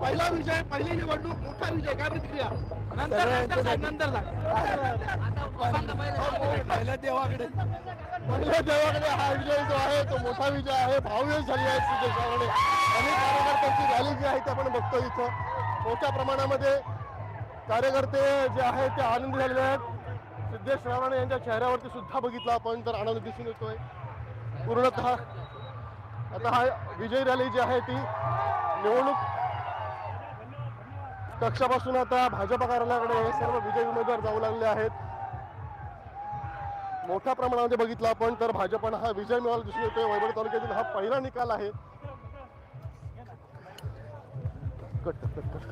पहिला विजय पहिली निवडणूक मोठा विजय काय प्रतिक्रिया? नंतर नंतर सांग, नंतर सांग. पहिल्या देवाकडे. पहिल्या देवाकडे हा विजय जो आहे तो मोठा विजय आहे. भाववेश झाली आहे सिद्धेश रावणे अनेक कार्यकर्त्यांची रॅली जी आहे ते आपण बघतो इथं. मोठ्या प्रमाणामध्ये कार्यकर्ते जे आहेत ते आनंदी झालेले आहेत. सिद्धेश रावणे यांच्या चेहऱ्यावरती सुद्धा बघितला आपण तर आनंद दिसून येतोय. पूर्णतः आता हा विजय रॅली जी आहे ती निवडणूक कक्षापासून आता भाजपा कार्यालयाकडे हे सर्व विजयी उमेदवार जाऊ लागले आहेत. मोठ्या प्रमाणामध्ये बघितलं आपण तर भाजपनं हा विजय मिळाला दिसून येतोय. वैभव तालुक्यातील हा पहिला निकाल आहे. Cut cut cut.